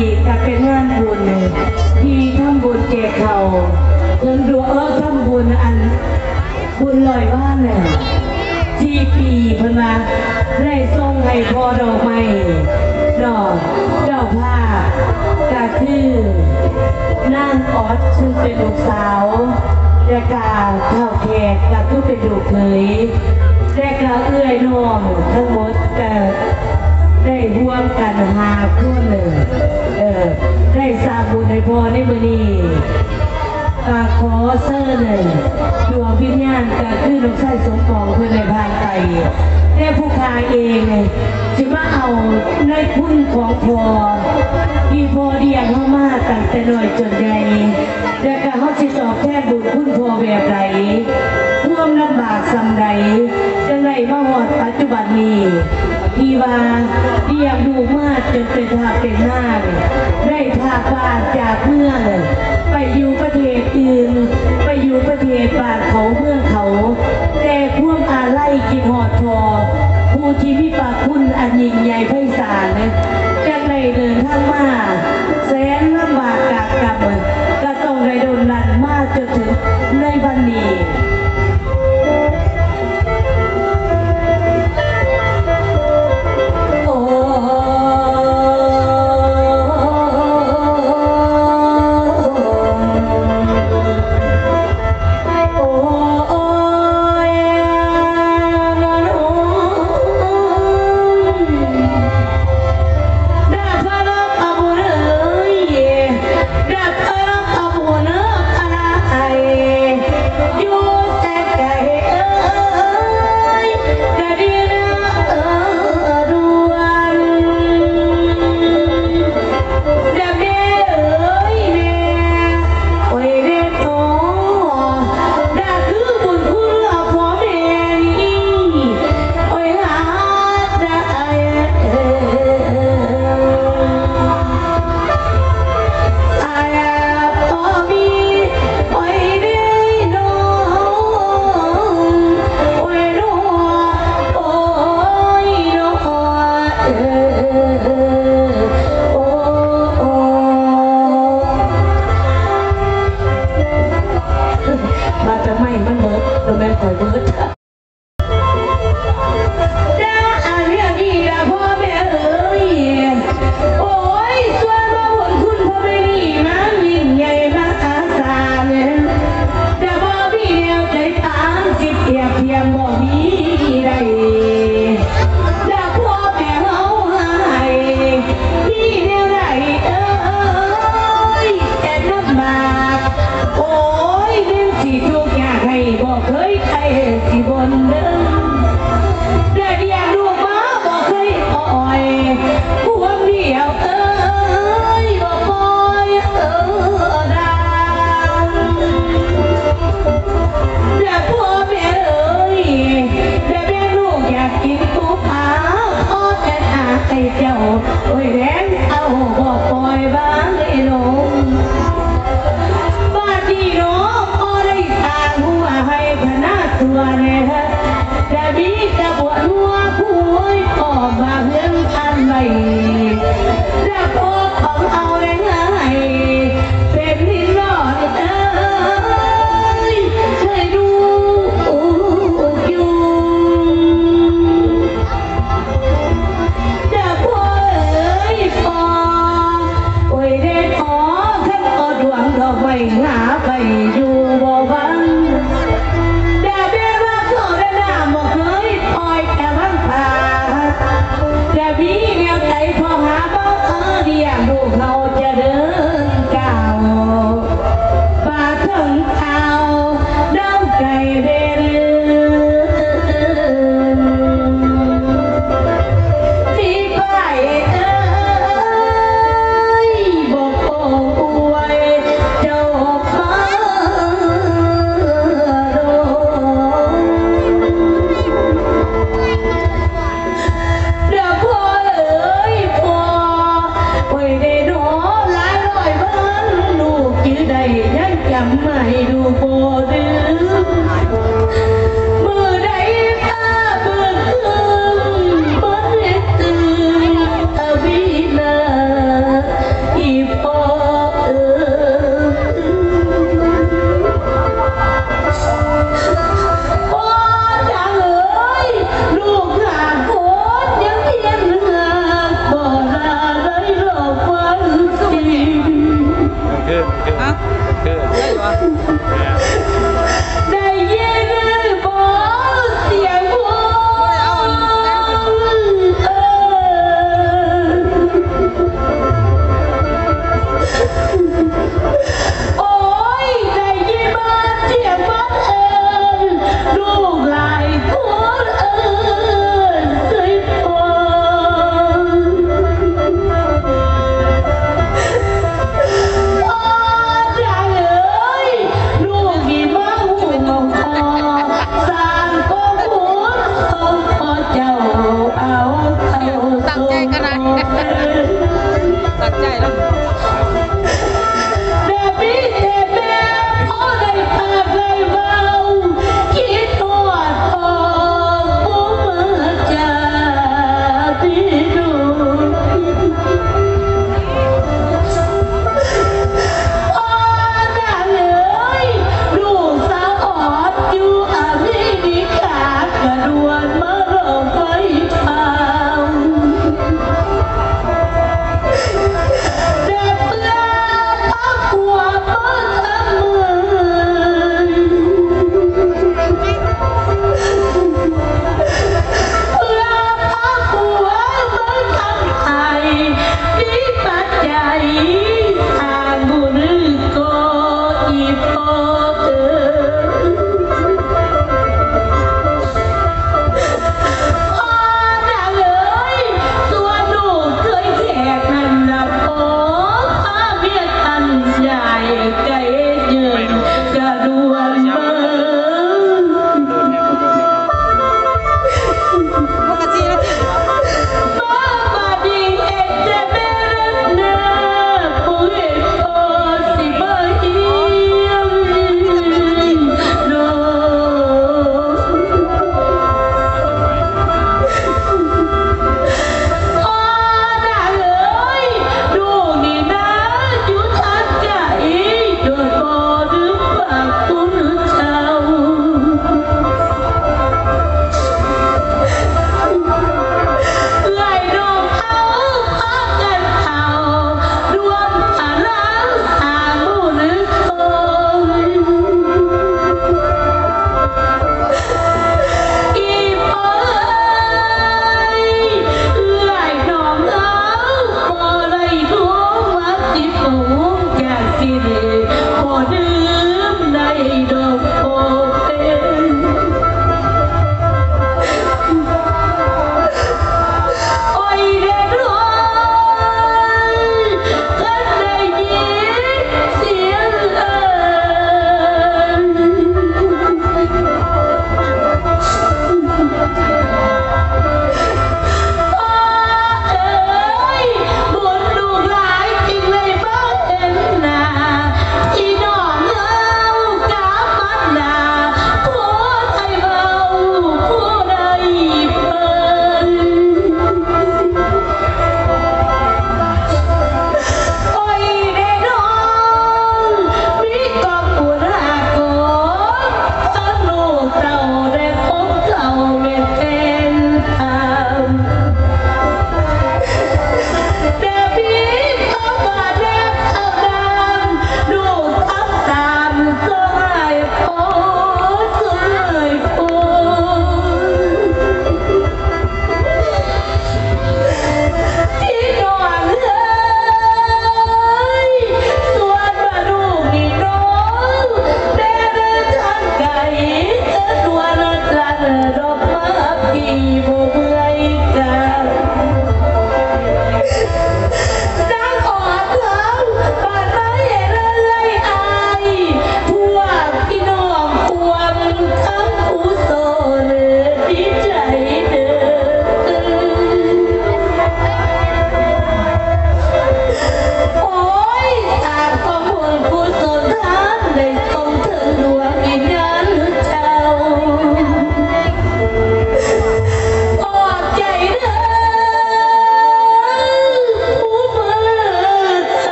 นี้ก็เป็นงานบุญที่ทำบุญแจกเขาเงินดูเออทำบุญอัน บุญลอยบ้านเนี่ยที่ปีพนมาได้ส่งให้พ่อดอกไม้ดอกเจ้าภาพก็คือนางออดซึ่งเป็นลูกสาวและกาเท่าแขกก็คือเป็นลูกเขยและกาเอื้อยน้องทั้งหมดก็ได้ร่วมกันหาคนเลย อได้สร้างบุญให้พ่อในมือนี้กาขอเซอร์เลยดวงวิญญาณก็คือลูกชายสมปองเพื่อในพานไปแต่ผู้คาเองจะมาเอาในคุณของพอที่พอเดียงเข้ามาตั้งแต่น้อยจนใหญ่แต่ก็เขาสิตอบแทนบุญคุณพอแบบไหนร่วมลำบากสำใดจังไรมาหอดปัจจุบันนี้ที่ว่าเรียงดูมากจนเป็นทาเป็นหน้าได้พ ยืน ไปอยู่ประเทศปากเขาเมืองเขา แต่พวงอาไล่กินหอดทอผู้ที่มีปากคุณอันยิ่งใหญ่ไพศาลนะจังไรเดินทางมา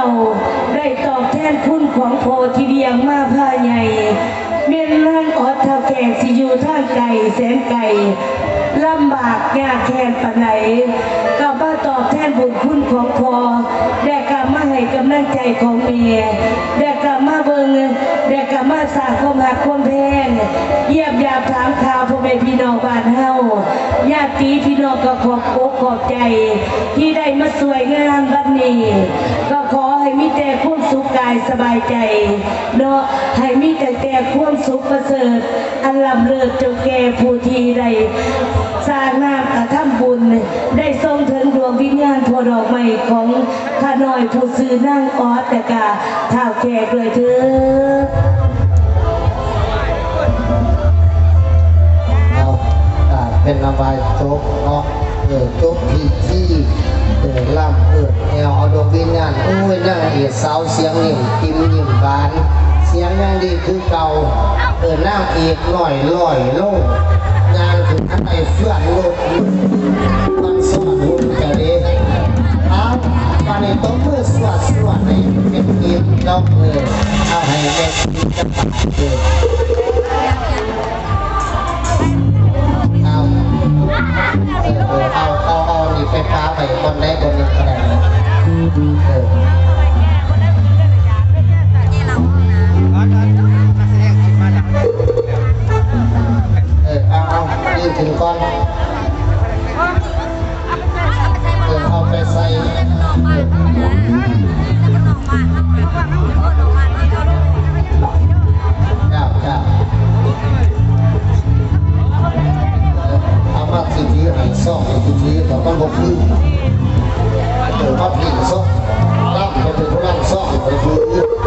า ได้ตอบแทนคุณของโพที่เดียงมาผ้าใหญ่ เมียนร่างออดเท่าแก่สิอยู่ทางไก่แสนไก่ลำบากยากแค้นปานไหนก็มาตอบแทนบุญคุณของพอได้กลับมาให้กำลังใจของเมียได้กลับมาเบิงได้กลับมาสาความหักความแพงเยียมยาถามข่าวพ่อแม่พี่น้องบ้านเฮาญาติพี่น้องก็ขอบอกขอบใจ ที่ได้มาสวยงามวันนี้ก็ขอ ความสุขกายสบายใจเนาะให้มีแต่แต่ความสุขประเสริฐอันลำเลิศเจ้าแก่ผู้ที่ได้สร้างงามกระทำบุญ ได้ทรงถึงดวงวิญญาณพอดอกไม้ของข้าน้อยผู้ซื้อนั่งออสแต่กาเท่าแก่ด้วยเถิดเอเป็นระบายจบเนาะ เออจบที่ที่เออล่ำเออแนวเอาดวงวิญญาณโอ้ยนั่งเอียสาวเสียงหนิ่มกิมนิ่มบาน เสียงยังดีคือเก่าเออนั่งเอกหน่อยลอยลงงานถึงอันไอเฟื่อนโลดมันสวัสดิ์หุ่นจะเด้เอาตอนนี้ต้องมือสวัสดิ์สวัสดิ์ให้เป็นทีมดอกเออเอาให้แม่ทีมจะปัดเออ เป็นก้อนเออเอาไปใส่จ้าจ้าอามสิทีอันซ่องสิทีแต่ต้องบอกคือเออมาผิดซ่องร่างเขเป็นร่างซ่องไปคือ